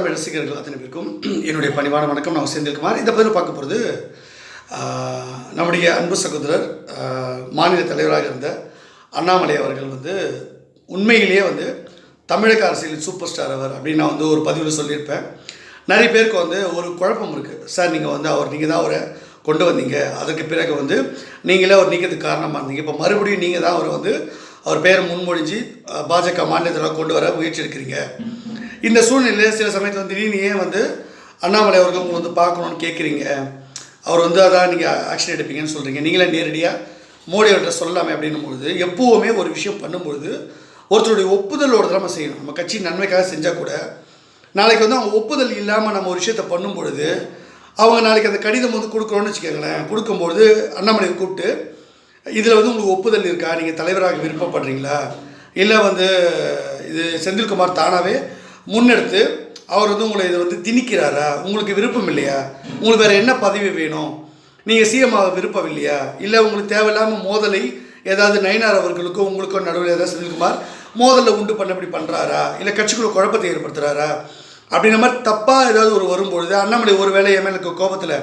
தமிழ் ரசிகர்கள் அத்தனை பேருக்கும் என்னுடைய பணிவான வணக்கம். நான் செந்தில்குமார் இந்த பதில் பார்க்க போகிறது நம்முடைய அன்பு சகோதரர் மாநில தலைவராக இருந்த அண்ணாமலை அவர்கள் வந்து உண்மையிலேயே வந்து தமிழக அரசியல் சூப்பர் ஸ்டார் அவர் அப்படின்னு நான் வந்து ஒரு பதிவில் சொல்லியிருப்பேன். நிறைய பேருக்கு வந்து ஒரு குழப்பம் இருக்குது சார் நீங்கள் வந்து அவர் நீங்கள் தான் அவரை கொண்டு வந்தீங்க. அதற்கு பிறகு வந்து நீங்களே அவர் நீக்கிறதுக்கு காரணமாக இருந்தீங்க. இப்போ மறுபடியும் நீங்கள் தான் அவரை வந்து அவர் பேரை முன்மொழிஞ்சு பாஜக மாநிலத்தில் கொண்டு வர முயற்சி இருக்கிறீங்க இந்த சூழ்நிலையில் சில சமயத்தில் வந்து நீ ஏன் வந்து அண்ணாமலை அவர்கள் உங்களை வந்து பார்க்கணுன்னு கேட்குறீங்க அவர் வந்து அதான் நீங்கள் ஆக்ஷன் எடுப்பீங்கன்னு சொல்கிறீங்க நீங்களே நேரடியாக மோடி அவர்கிட்ட சொல்லலாமே அப்படின்னும் பொழுது எப்போவுமே ஒரு விஷயம் பண்ணும்பொழுது ஒருத்தருடைய ஒப்புதலோடு தான் நம்ம செய்யணும். நம்ம கட்சி நன்மைக்காக செஞ்சால் கூட நாளைக்கு வந்து அவங்க ஒப்புதல் இல்லாமல் நம்ம ஒரு விஷயத்தை பண்ணும் பொழுது அவங்க நாளைக்கு அந்த கடிதம் வந்து கொடுக்குறோன்னு வச்சுக்கோங்களேன் கொடுக்கும்பொழுது அண்ணாமலையை கூப்பிட்டு இதில் வந்து உங்களுக்கு ஒப்புதல் இருக்கா? நீங்கள் தலைவராக விருப்பப்படுறீங்களா? இல்லை வந்து இது செந்தில்குமார் தானாகவே முன்னெடுத்து அவர் வந்து உங்களை இதை வந்து திணிக்கிறாரா? உங்களுக்கு விருப்பம் இல்லையா? உங்களுக்கு வேறு என்ன பதவி வேணும்? நீங்கள் சிஎம் ஆக விருப்பம் இல்லையா இல்லை உங்களுக்கு தேவையில்லாமல் மோதலை ஏதாவது நயனார் அவர்களுக்கும் உங்களுக்கும் நடுவில் ஏதாவது செந்தில்குமார் மோதலை உண்டு பண்ண இப்படி பண்ணுறாரா இல்லை கட்சிக்குள்ள குழப்பத்தை ஏற்படுத்துகிறாரா அப்படின்ற மாதிரி தப்பாக ஏதாவது ஒரு வரும்பொழுது அண்ணாமலை ஒரு வேலை என் எனக்கு கோபத்தில்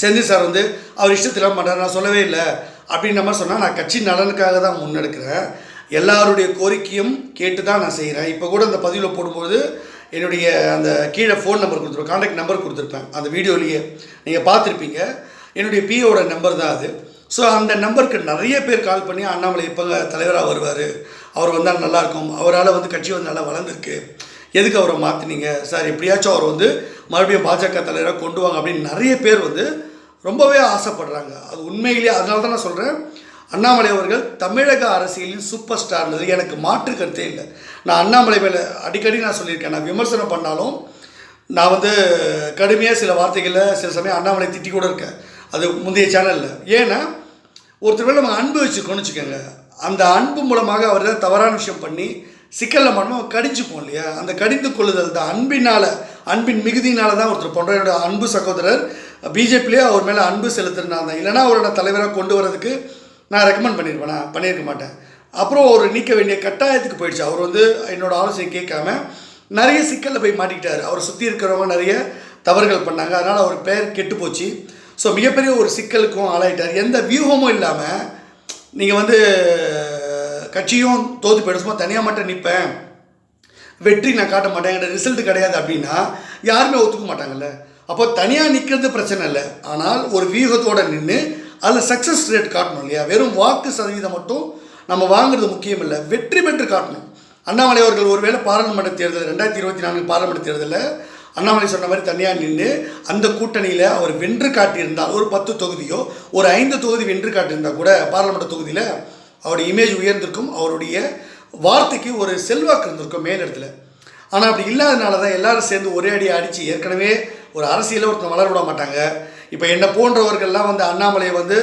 செந்தில் சார் வந்து அவர் இஷ்டத்தில் பண்ணுறாரு நான் சொல்லவே இல்லை. அப்படின்ற மாதிரி சொன்னால் நான் கட்சி நலனுக்காக தான் முன்னெடுக்கிறேன். எல்லாருடைய கோரிக்கையும் கேட்டு தான் நான் செய்கிறேன் இப்போ கூட அந்த பதிவில் போடும்போது என்னுடைய அந்த கீழே ஃபோன் நம்பர் கொடுத்துருப்பேன் கான்டாக்ட் நம்பர் கொடுத்துருப்பேன். அந்த வீடியோலேயே நீங்கள் பார்த்துருப்பீங்க. என்னுடைய பிஓட நம்பர் தான் அது. ஸோ அந்த நம்பருக்கு நிறைய பேர் கால் பண்ணி அண்ணாமலை இப்போ தலைவராக வருவார்? அவர் வந்தால் நல்லாயிருக்கும். அவரால் வந்து கட்சி வந்து நல்லா வளர்ந்துருக்கு. எதுக்கு அவரை மாற்றினீங்க சார் எப்படியாச்சும் அவர் வந்து மறுபடியும் பாஜக தலைவராக கொண்டு வாங்க அப்படின்னு நிறைய பேர் வந்து ரொம்பவே ஆசைப்படுறாங்க. அது உண்மையிலேயே அதனால தான் நான் சொல்கிறேன் அண்ணாமலை அவர்கள் தமிழக அரசியலின் சூப்பர் ஸ்டார்ன்றது எனக்கு மாற்று கருத்தே இல்லை. நான் அண்ணாமலை மேலே அடிக்கடி நான் சொல்லியிருக்கேன். நான் விமர்சனம் பண்ணாலும் நான் வந்து கடுமையாக சில வார்த்தைகளில் சில சமயம் அண்ணாமலை திட்டி கூட இருக்கேன். அது முந்தைய சேனலில் ஏன்னா ஒருத்தர் மேலே நம்ம அன்பு வச்சுக்கோன்னு வச்சுக்கோங்க. அந்த அன்பு மூலமாக அவர் தான் தவறான விஷயம் பண்ணி சிக்கலில் மனமும் போகும் இல்லையா? அந்த கடிந்து கொள்ளுதல் தான் அன்பினால் அன்பின் மிகுதியினால தான் ஒருத்தர் பண்ணுற என்னோட அன்பு சகோதரர். பிஜேபியிலே அவர் மேலே அன்பு செலுத்துறதுனால தான். இல்லைனா அவரோட தலைவராக கொண்டு வரதுக்கு நான் ரெக்கமெண்ட் பண்ணியிருப்பேனா பண்ணியிருக்க மாட்டேன். அப்புறம் ஒரு நீக்க வேண்டிய கட்டாயத்துக்கு போயிடுச்சு. அவர் வந்து என்னோடய ஆலோசனை கேட்காம நிறைய சிக்கலில் போய் மாட்டிக்கிட்டார். அவரை சுற்றி இருக்கிறவங்க நிறைய தவறுகள் பண்ணாங்க. அதனால் அவர் பெயர் கெட்டு போச்சு. ஸோ மிகப்பெரிய ஒரு சிக்கலுக்கும் ஆளாயிட்டார். எந்த வியூகமும் இல்லாமல் நீங்கள் வந்து கட்சியும் தோத்து போயிடும். சும்மா தனியாக மட்டும் நிற்பேன் வெற்றி நான் காட்ட மாட்டேன். என்கிட்ட ரிசல்ட் கிடையாது அப்படின்னா யாருமே ஒத்துக்க மாட்டாங்கல்ல. அப்போ தனியாக நிற்கிறது பிரச்சனை இல்லை. ஆனால் ஒரு வியூகத்தோடு நின்று அதில் சக்ஸஸ் ரேட் காட்டணும் இல்லையா? வெறும் வாக்கு சதவீதம் மட்டும் நம்ம வாங்குறது முக்கியம் இல்லை வெற்றி பெற்று காட்டணும். அண்ணாமலை அவர்கள் ஒருவேளை பாராளுமன்ற தேர்தல் ரெண்டாயிரத்தி இருபத்தி நான்கு பாராளுமன்ற தேர்தலில் அண்ணாமலை சொன்ன மாதிரி தனியாக நின்று அந்த கூட்டணியில் அவர் வென்று காட்டியிருந்தால் ஒரு பத்து தொகுதியோ ஒரு ஐந்து தொகுதி வென்று காட்டியிருந்தால் கூட பாராளுமன்ற தொகுதியில் அவருடைய இமேஜ் உயர்ந்திருக்கும் அவருடைய வார்த்தைக்கு ஒரு செல்வாக்கு இருந்திருக்கும் மேலிடத்தில் ஆனால் அப்படி இல்லாதனால தான் எல்லாரும் சேர்ந்து ஒரே அடி அடித்து ஏற்கனவே ஒரு அரசியலில் ஒருத்தன் வளர விட மாட்டாங்க. இப்போ என்னை போன்றவர்கள்லாம் வந்து அண்ணாமலையை வந்து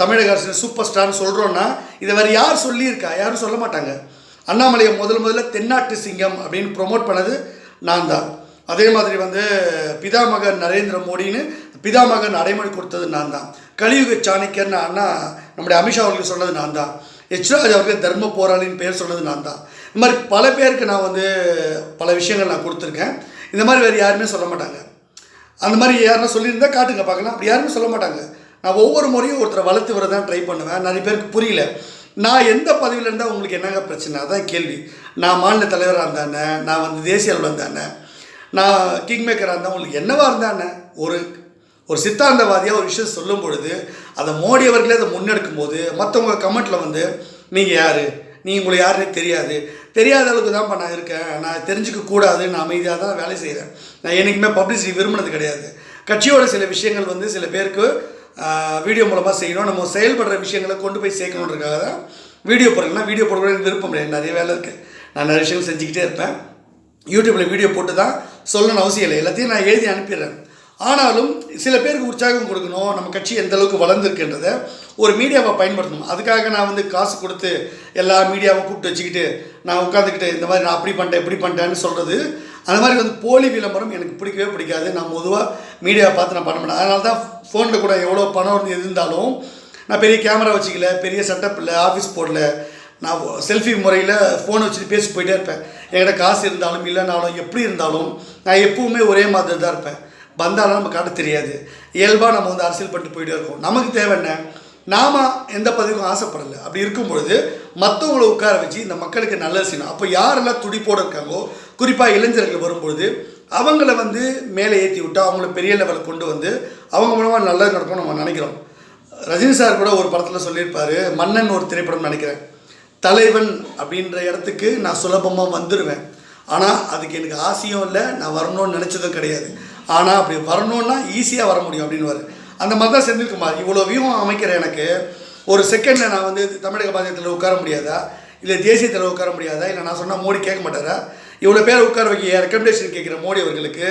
தமிழக அரசின் சூப்பர் ஸ்டார்னு சொல்கிறோன்னா இதை வேறு யார் சொல்லியிருக்கா? யாரும் சொல்ல மாட்டாங்க. அண்ணாமலையை முதல் முதல்ல தென்னாட்டு சிங்கம் அப்படின்னு ப்ரொமோட் பண்ணது நான் தான். அதே மாதிரி வந்து பிதாமகன் நரேந்திர மோடின்னு பிதாமகன் அடைமொழி கொடுத்தது நான் தான். கலியுக சாணக்கியர்னு அண்ணா நம்முடைய அமித்ஷா அவர்களுக்கு சொன்னது நான் தான். எச்ராஜ் அவர்கள் தர்ம போராளின்னு பேர் சொன்னது நான் தான். இந்த மாதிரி பல பேருக்கு நான் வந்து பல விஷயங்கள் நான் கொடுத்துருக்கேன். இந்த மாதிரி வேறு யாருமே சொல்ல மாட்டாங்க. அந்த மாதிரி யாருன்னா சொல்லியிருந்தா காட்டுங்க பார்க்கலாம். அப்படி யாருமே சொல்ல மாட்டாங்க. நான் ஒவ்வொரு முறையும் ஒருத்தரை வளர்த்து வர தான் ட்ரை பண்ணுவேன். நிறைய பேருக்கு புரியல. நான் எந்த பதவியில் இருந்தால் உங்களுக்கு என்னங்க பிரச்சனை? அதான் கேள்வி. நான் மாநில தலைவராக இருந்தானே? நான் வந்து தேசிய அளவில் இருந்தானே? நான் கிங் மேக்கராக இருந்தால் உங்களுக்கு என்னவாக இருந்தானே? ஒரு ஒரு சித்தாந்தவாதியாக ஒரு விஷயம் சொல்லும் பொழுது அதை மோடி அவர்களே அதை முன்னெடுக்கும் போது மற்றவங்க கமெண்ட்டில் வந்து நீங்கள் யார்? நீங்கள் உங்களை யாருன்னே தெரியாது. தெரியாத அளவுக்கு தான்ப்பா நான் இருக்கேன். நான் தெரிஞ்சுக்க கூடாது நான் அமைதியாக தான் வேலை செய்கிறேன் நான் என்றைக்குமே பப்ளிசிட்டி விரும்பினது கிடையாது. கட்சியோட சில விஷயங்கள் வந்து சில பேருக்கு வீடியோ மூலமாக செய்யணும். நம்ம செயல்படுற விஷயங்களை கொண்டு போய் சேர்க்கணுன்றதுக்காக தான் வீடியோ போடுறேன்னா வீடியோ போட விருப்பம் கிடையாது நிறைய வேலை இருக்குது நான் நிறைய விஷயங்கள் செஞ்சுக்கிட்டே இருப்பேன். யூடியூப்பில் வீடியோ போட்டு தான் சொல்லணும்னு அவசியம் இல்லை. எல்லாத்தையும் நான் எழுதி அனுப்பிடுறேன். ஆனாலும் சில பேருக்கு உற்சாகம் கொடுக்கணும். நம்ம கட்சி எந்த அளவுக்கு வளர்ந்துருக்குன்றதை ஒரு மீடியாவை பயன்படுத்தணும். அதுக்காக நான் வந்து காசு கொடுத்து எல்லா மீடியாவும் கூப்பிட்டு வச்சுக்கிட்டு நான் உட்காந்துக்கிட்டு இந்த மாதிரி நான் அப்படி பண்ணிட்டேன் இப்படி பண்ணிட்டேன்னு சொல்கிறது அந்த மாதிரி வந்து போலி விளம்பரம் எனக்கு பிடிக்கவே பிடிக்காது. நான் பொதுவாக மீடியாவை பார்த்து நான் பண்ண மாட்டேன். அதனால தான் ஃபோனில் கூட எவ்வளோ பணம் இருந்தாலும் நான் பெரிய கேமரா வச்சுக்கல பெரிய செட்டப் இல்லை ஆஃபீஸ் போடல நான் செல்ஃபி முறையில் ஃபோனை வச்சுட்டு பேசி போயிட்டே இருப்பேன். என்கிட்ட காசு இருந்தாலும் இல்லைனாலும் எப்படி இருந்தாலும் நான் எப்பவுமே ஒரே மாதிரி தான் இருப்பேன். வந்தாலும் நம்ம காட்ட தெரியாது. இயல்பாக நம்ம வந்து அரசியல் பண்ணிட்டு போயிட்டே இருக்கோம். நமக்கு தேவை என்ன? நாம எந்த பதவிக்கும் ஆசைப்படலை. அப்படி இருக்கும் பொழுது மற்றவங்களை உட்கார வச்சு இந்த மக்களுக்கு நல்லது செய்யணும். அப்போ யாரெல்லாம் துடிப்போடு இருக்காங்களோ குறிப்பாக இளைஞர்கள் வரும்பொழுது அவங்கள வந்து மேலே ஏற்றி விட்டு அவங்கள பெரிய லெவலில் கொண்டு வந்து அவங்க மூலமாக நல்லது நடக்கும்னு நம்ம நினைக்கிறோம். ரஜினி சார் கூட ஒரு படத்தில் சொல்லியிருப்பாரு மன்னன் ஒரு திரைப்படம் நினைக்கிறேன். தலைவன் அப்படின்ற இடத்துக்கு நான் சுலபமாக வந்துடுவேன் ஆனால் அதுக்கு எனக்கு ஆசையும் இல்லை நான் வரணும்னு நினச்சதும் கிடையாது. ஆனால் அப்படி வரணும்னா ஈஸியாக வர முடியும் அப்படின்னுவாரு. அந்த மாதிரி தான் செந்தில்குமார். இவ்வளோ வியூகம் அமைக்கிற எனக்கு ஒரு செகண்டில் நான் வந்து தமிழக பாஜகத்தில் உட்கார முடியாதா? இல்லை தேசியத்தில் உட்கார முடியாதா? இல்லை நான் சொன்னால் மோடி கேட்க மாட்டாரா? இவ்வளோ பேர் உட்கார வைக்க ரெக்கமெண்டேஷன் கேட்குற மோடி அவர்களுக்கு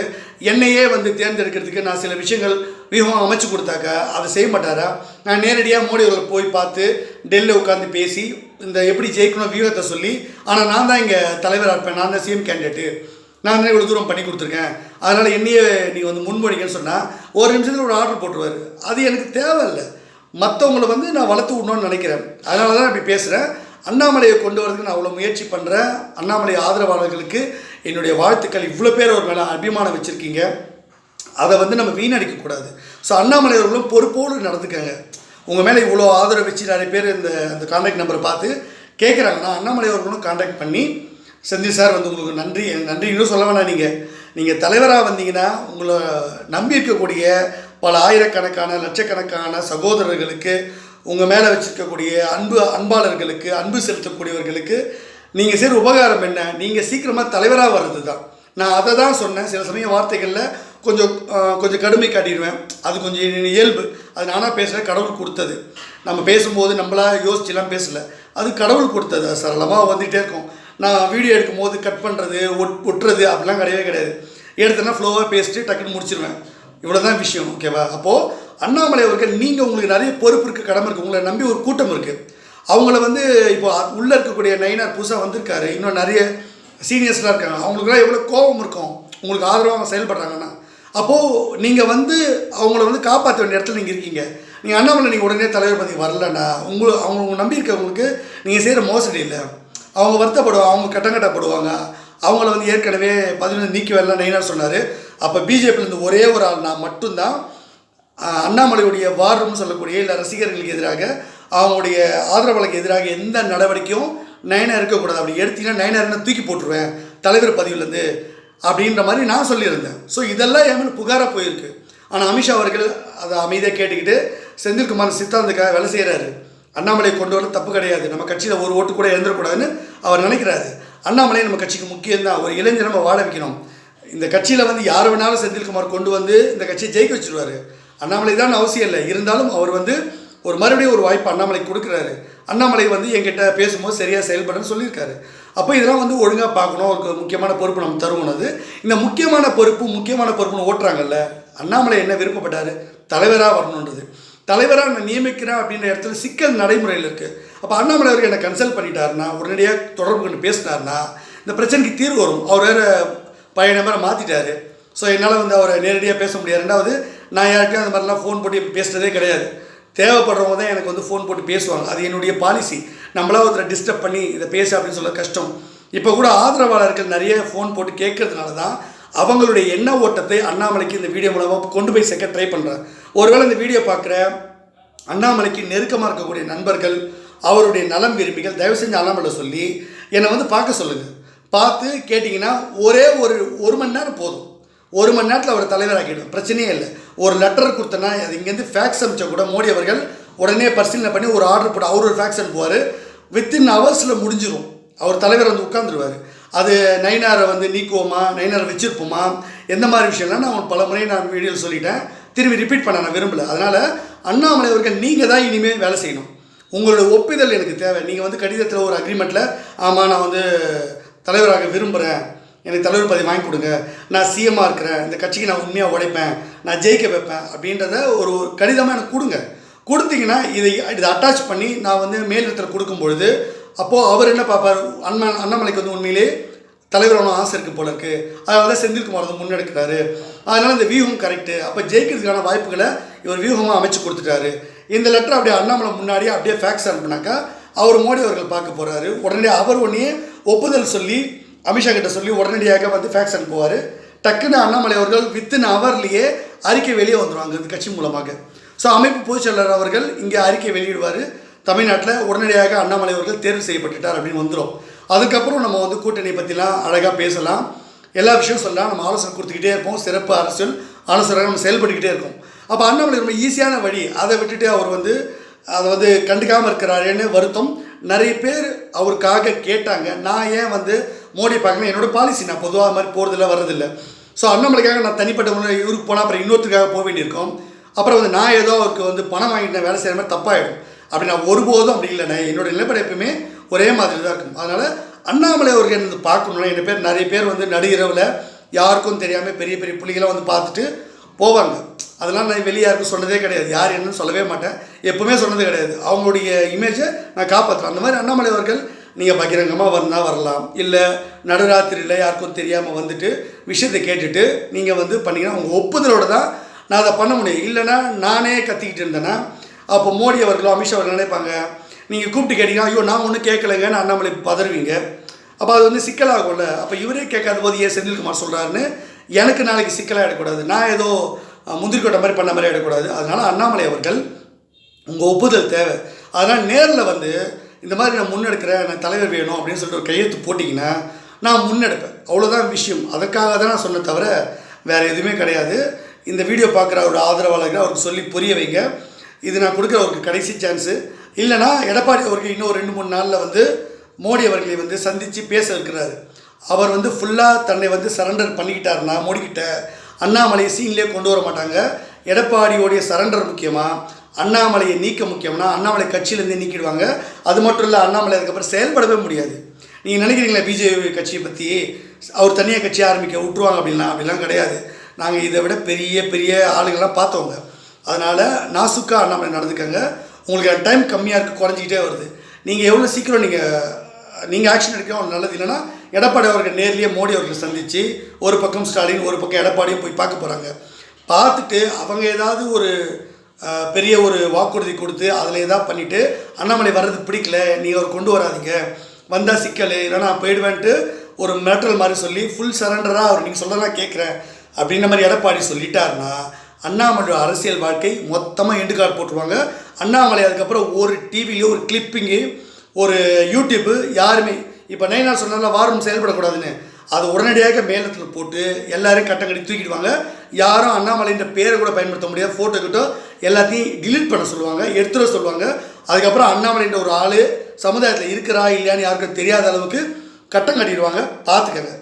என்னையே வந்து தேர்ந்தெடுக்கிறதுக்கு நான் சில விஷயங்கள் வியூகம் அமைச்சு கொடுத்தாக்கா அதை செய்ய மாட்டாரா? நான் நேரடியாக மோடி அவர்களை போய் பார்த்து டெல்லியில் உட்காந்து பேசி இந்த எப்படி ஜெயிக்கணும் வியூகத்தை சொல்லி ஆனால் நான் தான் இங்கே தலைவராக இருப்பேன். நான் தான் சிஎம் கேண்டிடேட்டு நான் தான் இவ்வளோ தூரம் பண்ணி கொடுத்துருக்கேன். அதனால் என்னையே நீ வந்து முன்மொழிங்கன்னு சொன்னால் ஒரு நிமிஷத்தில் ஒரு ஆர்டர் போட்டுருவார். அது எனக்கு தேவையில்லை. மற்றவங்கள வந்து நான் வளர்த்து விடணும்னு நினைக்கிறேன். அதனால தான் இப்படி பேசுகிறேன் அண்ணாமலையை கொண்டு வரதுக்கு நான் அவ்வளோ முயற்சி பண்ணுறேன் அண்ணாமலை ஆதரவாளர்களுக்கு என்னுடைய வாழ்த்துக்கள். இவ்வளோ பேர் ஒரு மேலே அபிமானம் வச்சுருக்கீங்க. அதை வந்து நம்ம வீணடிக்கக்கூடாது ஸோ அண்ணாமலை அவர்களும் பொறுப்போடு நடந்துக்கங்க. உங்கள் மேலே இவ்வளோ ஆதரவு வச்சு நிறைய பேர் இந்த அந்த கான்டாக்ட் நம்பரை பார்த்து கேட்குறாங்கன்னா அண்ணாமலை அவர்களும் கான்டாக்ட் பண்ணி செந்தில் சார் வந்து உங்களுக்கு நன்றி. நன்றின்னு நன்றி. இன்னும் சொல்ல வேணாம் நீங்கள் நீங்கள் தலைவராக வந்தீங்கன்னா உங்களை நம்பி இருக்கக்கூடிய பல ஆயிரக்கணக்கான லட்சக்கணக்கான சகோதரர்களுக்கு உங்கள் மேலே வச்சுருக்கக்கூடிய அன்பு அன்பாளர்களுக்கு அன்பு செலுத்தக்கூடியவர்களுக்கு நீங்கள் செய்கிற உபகாரம் என்ன? நீங்கள் சீக்கிரமாக தலைவராக வர்றது தான் நான் அதை தான் சொன்னேன். சில சமயம் வார்த்தைகளில் கொஞ்சம் கொஞ்சம் கடுமை காட்டிடுவேன். அது கொஞ்சம் இயல்பு. அது நானாக பேசுகிற கடவுள் கொடுத்தது. நம்ம பேசும்போது நம்மளாக யோசிச்சுலாம் பேசலை. அது கடவுள் கொடுத்தது. சரளமாக வந்துகிட்டே இருக்கும். நான் வீடியோ எடுக்கும் போது கட் பண்ணுறது ஒட் ஒட்டுறது அப்படிலாம் கிடையவே கிடையாது. எடுத்தேன்னா ஃப்ளோவாக பேசிட்டு டக்குன்னு முடிச்சிருவேன். இவ்வளோ தான் விஷயம் ஓகேவா அப்போது அண்ணாமலை அவர்கள் நீங்கள் உங்களுக்கு நிறைய பொறுப்பு இருக்குது கடமை இருக்குது உங்களை நம்பி ஒரு கூட்டம் இருக்குது அவங்கள வந்து இப்போ உள்ளே இருக்கக்கூடிய நைனார் புதுசாக வந்திருக்காரு. இன்னும் நிறைய சீனியர்ஸ்லாம் இருக்காங்க. அவங்களுக்குலாம் எவ்வளோ கோபம் இருக்கும்? உங்களுக்கு ஆதரவாக அவங்க செயல்படுறாங்கன்னா. அப்போது நீங்கள் வந்து அவங்கள வந்து காப்பாற்ற வேண்டிய இடத்துல நீங்கள் இருக்கீங்க. நீங்கள் அண்ணாமலை நீங்கள் உடனே தலைவர் பதவி வரலன்னா உங்களை அவங்க நம்பியிருக்கவங்களுக்கு நம்பி நீங்கள் செய்கிற மோசடி இல்லை. அவங்க வருத்தப்படுவாங்க அவங்க கட்டங்கட்டப்படுவாங்க. அவங்கள வந்து ஏற்கனவே பதினொன்று நீக்கி வரலாம் நைனார் சொன்னார். அப்போ பிஜேபியிலேருந்து ஒரே ஒரு ஆள் நான் மட்டும்தான் அண்ணாமலையுடைய வார்டுன்னு சொல்லக்கூடிய இல்லை ரசிகர்களுக்கு எதிராக அவங்களுடைய ஆதரவாளருக்கு எதிராக எந்த நடவடிக்கையும் நயனா இருக்கக்கூடாது அப்படி எடுத்தீங்கன்னா நயனார்னு தூக்கி போட்டுருவேன் தலைவர் பதவியிலேருந்து அப்படின்ற மாதிரி நான் சொல்லியிருந்தேன். ஸோ இதெல்லாம் என் மேலே புகாராக போயிருக்கு. ஆனால் அமித்ஷா அவர்கள் அதை அமைதியாக கேட்டுக்கிட்டு செந்தில்குமார் சித்தாந்துக்காக வேலை செய்கிறாரு அண்ணாமலை கொண்டு வர தப்பு கிடையாது. நம்ம கட்சியில் ஒரு ஓட்டு கூட எழுந்துடக்கூடாதுன்னு அவர் நினைக்கிறாரு. அண்ணாமலை நம்ம கட்சிக்கு முக்கியம்தான். ஒரு இளைஞர் நம்ம வாழ வைக்கணும். இந்த கட்சியில் வந்து யார் வேணாலும் செந்தில்குமார் கொண்டு வந்து இந்த கட்சியை ஜெயிக்க வச்சிருவாரு. அண்ணாமலை தான் அவசியம் இல்லை. இருந்தாலும் அவர் வந்து ஒரு மறுபடியும் ஒரு வாய்ப்பு அண்ணாமலை கொடுக்குறாரு. அண்ணாமலை வந்து என்கிட்ட பேசும்போது சரியாக செயல்படணும்னு சொல்லியிருக்காரு. அப்போ இதெல்லாம் வந்து ஒழுங்காக பார்க்கணும். ஒரு முக்கியமான பொறுப்பு நம்ம தருவோம் அது. இந்த முக்கியமான பொறுப்பு முக்கியமான பொறுப்புன்னு ஓட்டுறாங்கல்ல அண்ணாமலை என்ன விருப்பப்பட்டார்? தலைவராக வரணுன்றது தலைவராக நான் நியமிக்கிறேன் அப்படின்ற இடத்துல சிக்கல் நடைமுறையில் இருக்குது அப்போ அண்ணாமலை அவர்கள் என்னை கன்சல்ட் பண்ணிட்டாருன்னா உடனடியாக தொடர்பு கொண்டு பேசினாருன்னா இந்த பிரச்சனைக்கு தீர்வு வரும். அவர் வேறு பழைய நம்பரை மாற்றிட்டாரு ஸோ என்னால் வந்து அவரை நேரடியாக பேச முடியாது. ரெண்டாவது நான் யார்கிட்டயும் அந்த மாதிரிலாம் ஃபோன் போட்டு பேசுகிறதே கிடையாது. தேவைப்படுறவங்க தான் எனக்கு வந்து ஃபோன் போட்டு பேசுவாங்க. அது என்னுடைய பாலிசி நம்மளா ஒருத்தரை டிஸ்டர்ப் பண்ணி இதை பேச அப்படின்னு சொல்ல கஷ்டம். இப்போ கூட ஆதரவாளர்கள் நிறைய ஃபோன் போட்டு கேட்கறதுனால தான் அவங்களுடைய எண்ண ஓட்டத்தை அண்ணாமலைக்கு இந்த வீடியோ மூலமாக கொண்டு போய் சேர்க்க ட்ரை பண்ணுறேன் ஒருவேளை இந்த வீடியோ பார்க்குற அண்ணாமலைக்கு நெருக்கமாக இருக்கக்கூடிய நண்பர்கள் அவருடைய நலம் விரும்பிகள் தயவு செஞ்சு அண்ணாமலை சொல்லி என்னை வந்து பார்க்க சொல்லுங்கள் பார்த்து கேட்டிங்கன்னா ஒரே ஒரு ஒரு மணி நேரம் போதும். ஒரு மணி நேரத்தில் அவர் தலைவராக்கிடும் பிரச்சனையே இல்லை. ஒரு லெட்டர் கொடுத்தனா அது இங்கேருந்து ஃபேக்ஸ் அனுப்பிச்சா கூட மோடி அவர்கள் உடனே பரிசீலனை பண்ணி ஒரு ஆர்டர் போட்டு அவர் ஒரு ஃபேக்ஸ் அனுப்புவார். வித்தின் ஹவர்ஸில் முடிஞ்சிடும் அவர் தலைவர் வந்து உட்காந்துருவார் அது நைனாரை வந்து நீக்குவோமா? நைனாரை வச்சிருப்போமா? எந்த மாதிரி விஷயம்லாம் நான் பல முறை நான் வீடியோவில் சொல்லிட்டேன். திரும்பி ரிப்பீட் பண்ண நான் விரும்பல. அதனால் அண்ணாமலை அவர்கள் நீங்கள் தான் இனிமேல் வேலை செய்யணும். உங்களோட ஒப்புதல் எனக்கு தேவை. நீங்கள் வந்து கடிதத்தில் ஒரு அக்ரிமெண்ட்டில் ஆமாம் நான் வந்து தலைவராக விரும்புகிறேன் எனக்கு தலைவர் பதவி வாங்கி கொடுங்க. நான் சிஎம்மாக இருக்கிறேன். இந்த கட்சிக்கு நான் உண்மையாக உழைப்பேன். நான் ஜெயிக்க வைப்பேன். அப்படின்றத ஒரு கடிதமாக எனக்கு கொடுங்க. கொடுத்தீங்கன்னா இதை இதை அட்டாச் பண்ணி நான் வந்து மேலிடத்தில் கொடுக்கும் பொழுது அப்போது அவர் என்ன பார்ப்பார்? அண்ணா அண்ணாமலைக்கு வந்து உண்மையிலே தலைவரான ஆசை இருக்குது போல இருக்குது அதனால தான் செந்தில்குமார் வந்து முன்னெடுக்கிறாரு. அதனால் இந்த வியூகம் கரெக்டு அப்போ ஜெயிக்கிறதுக்கான வாய்ப்புகளை இவர் வியூகமாக அமைச்சு கொடுத்துட்டாரு. இந்த லெட்டர் அப்படியே அண்ணாமலை முன்னாடியே அப்படியே ஃபேக்ஸ் அனுப்புனாக்கா அவர் மோடி அவர்கள் பார்க்க போகிறாரு உடனே அவர் ஒன்றே ஒப்புதல் சொல்லி அமித்ஷா கிட்ட சொல்லி உடனடியாக வந்து ஃபேக்ஸ் அனுப்புவார். டக்குன்னு அண்ணாமலை அவர்கள் வித்தின் ஹவர்லேயே அறிக்கை வெளியே வந்துடுவாங்க இந்த கட்சி மூலமாக. ஸோ அமைப்பு பொதுச்செயலாளர் அவர்கள் இங்கே அறிக்கை வெளியிடுவார். தமிழ்நாட்டில் உடனடியாக அண்ணாமலை அவர்கள் தேர்வு செய்யப்பட்டுட்டார் அப்படின்னு வந்துடும் அதுக்கப்புறம் நம்ம வந்து கூட்டணி பற்றிலாம் அழகாக பேசலாம். எல்லா விஷயம் சொல்லலாம். நம்ம ஆலோசனை கொடுத்துக்கிட்டே இருப்போம். சிறப்பு அரசியல் ஆலோசனை நம்ம செயல்பட்டுக்கிட்டே இருக்கோம். அப்போ அண்ணாமலை ரொம்ப ஈஸியான வழி. அதை விட்டுட்டு அவர் வந்து அதை வந்து கண்டுக்காமல் இருக்கிறாரேன்னு வருத்தம். நிறைய பேர் அவருக்காக கேட்டாங்க. நான் ஏன் வந்து மோடி பார்க்கணும்? என்னோடய பாலிசி நான் பொதுவாக மாதிரி போகிறதில்ல வர்றதில்லை. ஸோ அண்ணாமலைக்காக நான் தனிப்பட்ட முறையில் இவருக்கு போனால் அப்புறம் இன்னொருத்தருக்காக போக வேண்டியிருக்கும். அப்புறம் வந்து நான் ஏதோ அவருக்கு வந்து பணம் வாங்கிட்டு நான் வேலை செய்கிற மாதிரி தப்பாகிடும் அப்படி நான் ஒருபோதும் அப்படி இல்லைண்ணே. என்னோடய நிலைப்படை எப்பவுமே ஒரே மாதிரி தான் இருக்கும். அதனால் அண்ணாமலை அவர்கள் எனக்கு பார்க்கணுன்னா என்ன பேர் நிறைய பேர் வந்து நடுகிறவில் யாருக்கும் தெரியாமல் பெரிய பெரிய புள்ளிகளை வந்து பார்த்துட்டு போவாங்க. அதெல்லாம் நான் வெளியே யாருக்கும் சொன்னதே கிடையாது. யார் என்னன்னு சொல்லவே மாட்டேன். எப்பவுமே சொன்னது கிடையாது. அவங்களுடைய இமேஜை நான் காப்பாற்றுறேன் அந்த மாதிரி அண்ணாமலை அவர்கள் நீங்கள் பகிரங்கமாக வரனா வரலாம். இல்லை நடுராத்திரியில் யாருக்கும் தெரியாமல் வந்துட்டு விஷயத்தை கேட்டுட்டு நீங்கள் வந்து பண்ணிங்கன்னா உங்கள் ஒப்புதலோட தான் நான் அதை பண்ண முடியும். இல்லைன்னா நானே கத்திக்கிட்டு இருந்தேன்னா அப்போ மோடி அவர்களோ அமித்ஷா அவர்கள் நினைப்பாங்க. நீங்கள் கூப்பிட்டு கேட்டிங்கன்னா ஐயோ நான் ஒன்றும் கேட்கலைங்கன்னு அண்ணாமலை பதறுவீங்க. அப்போ அது வந்து சிக்கலாகும்ல. அப்போ இவரே கேட்காத போது ஏன் செந்தில்குமார் சொல்கிறாருன்னு எனக்கு நாளைக்கு சிக்கலாக ஆகிடக்கூடாது நான் ஏதோ முந்திரி கொட்ட மாதிரி பண்ண மாதிரி ஆகிடக்கூடாது அதனால் அண்ணாமலை அவர்கள் உங்கள் ஒப்புதல் தேவை. அதனால் நேரில் வந்து இந்த மாதிரி நான் முன்னெடுக்கிறேன் நான் தலைவர் வேணும் அப்படின்னு சொல்லிட்டு ஒரு கையெழுத்து போட்டிங்கன்னா நான் முன்னெடுப்பேன். அவ்வளோதான் விஷயம். அதற்காக தான் நான் சொன்ன தவிர வேறு எதுவுமே கிடையாது. இந்த வீடியோ பார்க்குற ஒரு ஆதரவாளர்கள் அவருக்கு சொல்லி புரிய வைங்க. இது நான் கொடுக்குற அவருக்கு கடைசி சான்ஸு இல்லைனா எடப்பாடி அவருக்கு இன்னும் ஒரு ரெண்டு மூணு நாளில் வந்து மோடி அவர்களை வந்து சந்தித்து பேச இருக்கிறாரு. அவர் வந்து ஃபுல்லாக தன்னை வந்து சரண்டர் பண்ணிக்கிட்டாருன்னா மோடிக்கிட்ட அண்ணாமலையை சீன்லேயே கொண்டு வர மாட்டாங்க. எடப்பாடியோடைய சரண்டர் முக்கியமாக அண்ணாமலையை நீக்க முக்கியம்னா அண்ணாமலை கட்சியிலேருந்து நீக்கிடுவாங்க. அது மட்டும் இல்லை அண்ணாமலை அதுக்கப்புறம் செயல்படவே முடியாது. நீங்கள் நினைக்கிறீங்களா பிஜேபி கட்சியை பற்றி அவர் தனியாக கட்சி ஆரம்பிக்க விட்டுருவாங்க அப்படின்லாம் அப்படிலாம் கிடையாது. நாங்கள் இதை விட பெரிய பெரிய ஆளுங்கள்லாம் பார்த்தோங்க அதனால் நாசுக்காக அண்ணாமலை நடந்துக்கங்க. உங்களுக்கு டைம் கம்மியாக இருக்குது குறைஞ்சிக்கிட்டே வருது. நீங்கள் எவ்வளோ சீக்கிரம் நீங்கள் நீங்கள் ஆக்ஷன் எடுக்க நல்லது. இல்லைன்னா எடப்பாடி அவர்கள் நேர்லேயே மோடி அவர்களை சந்தித்து ஒரு பக்கம் ஸ்டாலின் ஒரு பக்கம் எடப்பாடியும் போய் பார்க்க போகிறாங்க பார்த்துட்டு அவங்க ஏதாவது ஒரு பெரிய ஒரு வாக்குறுதி கொடுத்து அதில் ஏதாவது பண்ணிவிட்டு அண்ணாமலை வர்றது பிடிக்கல நீங்கள் அவர் கொண்டு வராதீங்க. வந்தால் சிக்கல் இல்லைன்னா நான் போயிடுவேன்ட்டு ஒரு மிரட்டல் மாதிரி சொல்லி ஃபுல் சரண்டராக அவர் நீங்கள் சொல்லலாம் கேட்குறேன். அப்படின்ற மாதிரி எடப்பாடி சொல்லிட்டாருன்னா அண்ணாமலை அரசியல் வாழ்க்கை மொத்தமாக எண்டு கார்டு போட்டுருவாங்க. அண்ணாமலை அதுக்கப்புறம் ஒரு டிவிலையோ ஒரு கிளிப்பிங்கு ஒரு யூடியூப்பு யாருமே இப்போ நைனா சொன்னால வாரம் செயல்படக்கூடாதுன்னு. அது உடனடியாக மேலத்தில் போட்டு எல்லாரையும் கட்டம் கட்டி தூக்கிடுவாங்க. யாரும் அண்ணாமலைன்ற பேரை கூட பயன்படுத்த முடியாது. ஃபோட்டோ கிட்டோ எல்லாத்தையும் டிலீட் பண்ண சொல்லுவாங்க எடுத்துட சொல்லுவாங்க. அதுக்கப்புறம் அண்ணாமலைன்ற ஒரு ஆள் சமுதாயத்தில் இருக்கிறா இல்லையான்னு யாருக்கும் தெரியாத அளவுக்கு கட்டம் கட்டிடுவாங்க. பார்த்துக்கங்க.